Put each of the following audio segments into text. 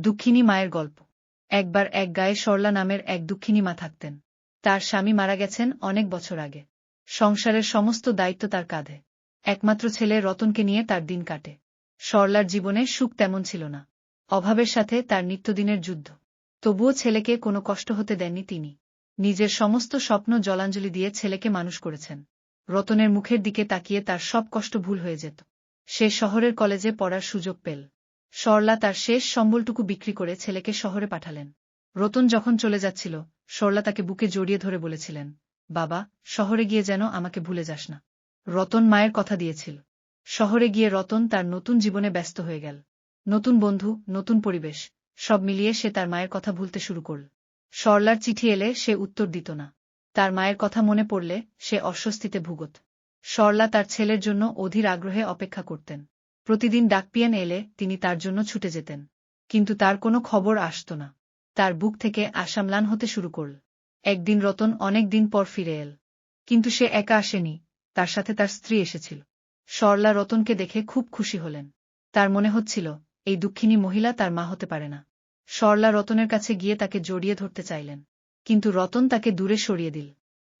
দুঃখিনী মায়ের গল্প। একবার এক গায়ে সরলা নামের এক দুঃখিনী মা থাকতেন। তার স্বামী মারা গেছেন অনেক বছর আগে। সংসারের সমস্ত দায়িত্ব তার কাঁধে। একমাত্র ছেলে রতনকে নিয়ে তার দিন কাটে। সরলার জীবনে সুখ তেমন ছিল না। অভাবের সাথে তার নিত্যদিনের যুদ্ধ। তবুও ছেলেকে কোনো কষ্ট হতে দেননি তিনি। নিজের সমস্ত স্বপ্ন জলাঞ্জলি দিয়ে ছেলেকে মানুষ করেছেন। রতনের মুখের দিকে তাকিয়ে তার সব কষ্ট ভুল হয়ে যেত। সে শহরের কলেজে পড়ার সুযোগ পেল। সরলা তার শেষ সম্বলটুকু বিক্রি করে ছেলেকে শহরে পাঠালেন। রতন যখন চলে যাচ্ছিল, সরলা তাকে বুকে জড়িয়ে ধরে বলেছিলেন, বাবা, শহরে গিয়ে যেন আমাকে ভুলে যাস না। রতন মায়ের কথা দিয়েছিল। শহরে গিয়ে রতন তার নতুন জীবনে ব্যস্ত হয়ে গেল। নতুন বন্ধু, নতুন পরিবেশ, সব মিলিয়ে সে তার মায়ের কথা ভুলতে শুরু করল। সরলার চিঠি এলে সে উত্তর দিত না। তার মায়ের কথা মনে পড়লে সে অস্বস্তিতে ভুগত। সরলা তার ছেলের জন্য অধীর আগ্রহে অপেক্ষা করতেন। প্রতিদিন ডাকপিয়ান এলে তিনি তার জন্য ছুটে যেতেন। কিন্তু তার কোনো খবর আসত না। তার বুক থেকে আসামলান হতে শুরু করল। একদিন রতন অনেক দিন পর ফিরে এল। কিন্তু সে একা আসেনি, তার সাথে তার স্ত্রী এসেছিল। সরলা রতনকে দেখে খুব খুশি হলেন। তার মনে হচ্ছিল, এই দুঃখিনী মহিলা তার মা হতে পারে না। সরলা রতনের কাছে গিয়ে তাকে জড়িয়ে ধরতে চাইলেন। কিন্তু রতন তাকে দূরে সরিয়ে দিল।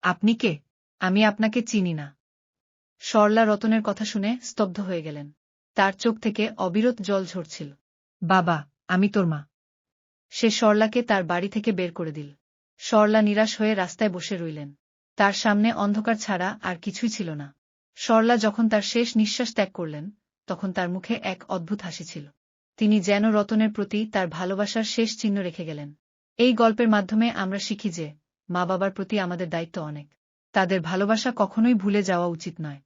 আপনি কে? আমি আপনাকে চিনি না। সরলা রতনের কথা শুনে স্তব্ধ হয়ে গেলেন। তার চোখ থেকে অবিরত জল ঝরছিল। বাবা, আমি তোর মা। সে সরলাকে তার বাড়ি থেকে বের করে দিল। সরলা নিরাশ হয়ে রাস্তায় বসে রইলেন। তার সামনে অন্ধকার ছাড়া আর কিছুই ছিল না। সরলা যখন তার শেষ নিঃশ্বাস ত্যাগ করলেন, তখন তার মুখে এক অদ্ভুত হাসি ছিল। তিনি যেন রতনের প্রতি তার ভালোবাসার শেষ চিহ্ন রেখে গেলেন। এই গল্পের মাধ্যমে আমরা শিখি যে মা বাবার প্রতি আমাদের দায়িত্ব অনেক। তাদের ভালোবাসা কখনোই ভুলে যাওয়া উচিত নয়।